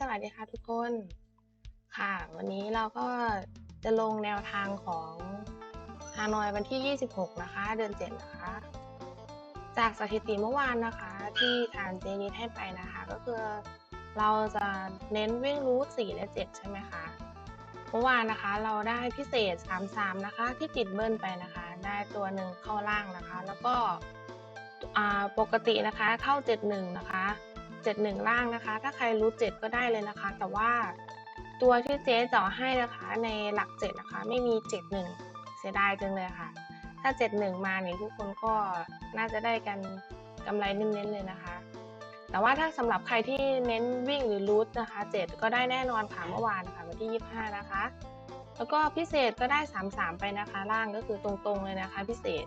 สวัสดีค่ะทุกคน ค่ะ วันนี้เราก็จะลงแนวทางของฮานอยวันที่ 26 นะคะ เดือน 7 นะคะ จากสถิติเมื่อวานนะคะ ที่ทางเจนิดให้ไปนะคะ ก็คือเราจะเน้นวิ่งรูท4และ 7 ใช่ไหมคะ เมื่อวานนะคะเราได้พิเศษ 33 นะคะ ที่ติดเบิ้ลไปนะคะ ได้ตัวหนึ่งเข้าล่างนะคะ แล้วก็ปกตินะคะเข้า 71 นะคะ 71 ล่างนะคะ ถ้าใครรู้ 7 ก็ได้เลยนะคะ แต่ว่าตัวที่เจ๊จาะให้นะคะในหลัก 7 นะคะ ไม่มี 71 เสียดายจังเลยค่ะ ถ้า 71 มาเนี่ยทุกคนก็น่าจะได้กันกำไรเน้นๆเลยนะคะ แต่ว่าถ้าสำหรับใครที่เน้นวิ่งหรือรูทนะคะ 7 ก็ได้แน่นอนค่ะเมื่อวานค่ะวันที่ 25 นะคะ แล้วก็พิเศษก็ได้ 33 ไปนะคะ ล่างก็คือตรงๆเลยนะคะ พิเศษ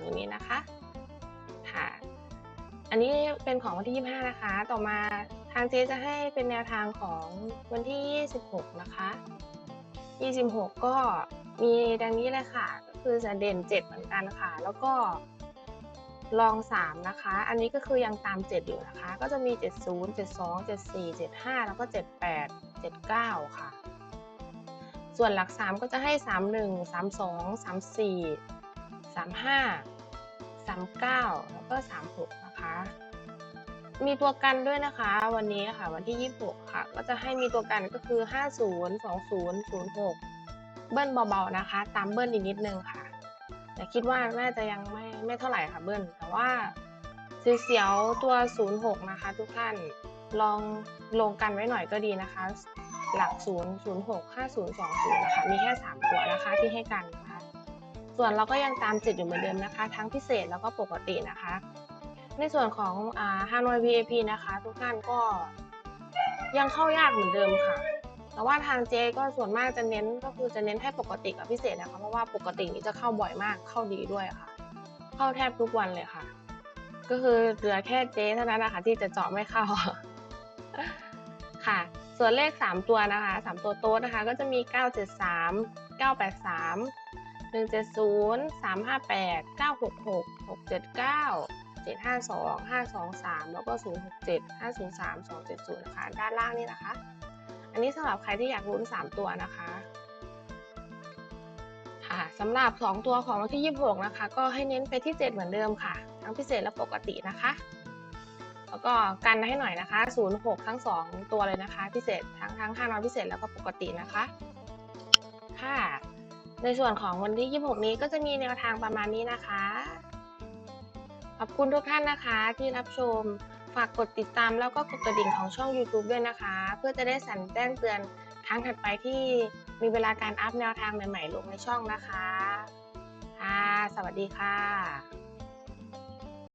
อย่างนี้นะคะค่ะ อันนี้เป็นของวันที่ 25 นะคะ ต่อมาทางเจ๊จะให้เป็นแนวทางของวันที่ 26 นะคะ 26 ก็มีดังนี้เลยค่ะ ก็คือจะเด่น 7 เหมือนกันค่ะ แล้วก็ลอง 3 นะคะ อันนี้ก็คือยังตาม 7 อยู่นะคะ ก็จะมี 70 72 74 75 แล้วก็ 78 79 ค่ะ ส่วนหลัก 3 ก็จะให้ 31 32 34 35 39 แล้วก็ 36 นะคะ มีตัวกันด้วยนะคะ วันนี้ค่ะ วันที่ 26 ค่ะ ก็จะให้มีตัวกันก็คือ 50 20 06 เบิ้ลเบาๆนะคะ ตามเบิ้ลอีกนิดนึงค่ะ แต่คิดว่าน่าจะยังไม่ไม่เท่าไหร่ค่ะเบิ้ล แต่ว่าเสียวๆตัว 06 นะคะ ทุกท่านลองลงกันไว้หน่อยก็ดีนะคะ หลัก 0 06 50 20 นะคะ มีแค่ 3 ตัวนะคะที่ให้กัน ส่วนเราก็ยังตามจิตอยู่เหมือนเดิมนะคะ ทั้งพิเศษแล้วก็ปกตินะคะ ในส่วนของฮานอย VIP นะคะ ทุกท่านก็ยังเข้ายากเหมือนเดิมค่ะ แต่ว่าทางเจก็ส่วนมากจะเน้นก็คือจะเน้นให้ปกติกับพิเศษนะคะ เพราะว่าปกตินี้จะเข้าบ่อยมากเข้าดีด้วยค่ะ เข้าแทบทุกวันเลยค่ะ ก็คือเหลือแค่เจเท่านั้นนะคะที่จะเจาะไม่เข้าค่ะ ส่วนเลข 3 ตัวนะคะ 3 ตัวโต๊ดนะคะ ก็จะมี 973 983 170 358 966 679 752 523 แล้วก็ 067 503 270 นะคะ ด้านล่างนี่นะคะ อันนี้สำหรับใครที่อยากลุ้น 3 ตัวนะคะค่ะสำหรับ 2 ตัวของวันที่ 26 นะคะ ก็ให้เน้นไปที่ 7 เหมือนเดิมค่ะ ทั้งพิเศษและปกตินะคะ แล้วก็กันให้หน่อยนะคะ 06 ทั้ง 2 ตัวเลยนะคะ พิเศษทั้งทั้ง5น้อยพิเศษแล้วก็ปกตินะคะ ค่ะ ในส่วนของวันที่ 26 นี้ก็จะมีแนวทางประมาณนี้นะคะ ขอบคุณทุกท่านนะคะที่รับชม ฝากกดติดตามแล้วก็กดกระดิ่งของช่อง YouTube ด้วยนะคะ เพื่อจะได้สั่นแจ้งเตือนครั้งถัดไปที่มีเวลาการอัพแนวทางใหม่ ๆ ลงในช่องนะคะ ค่ะ สวัสดีค่ะ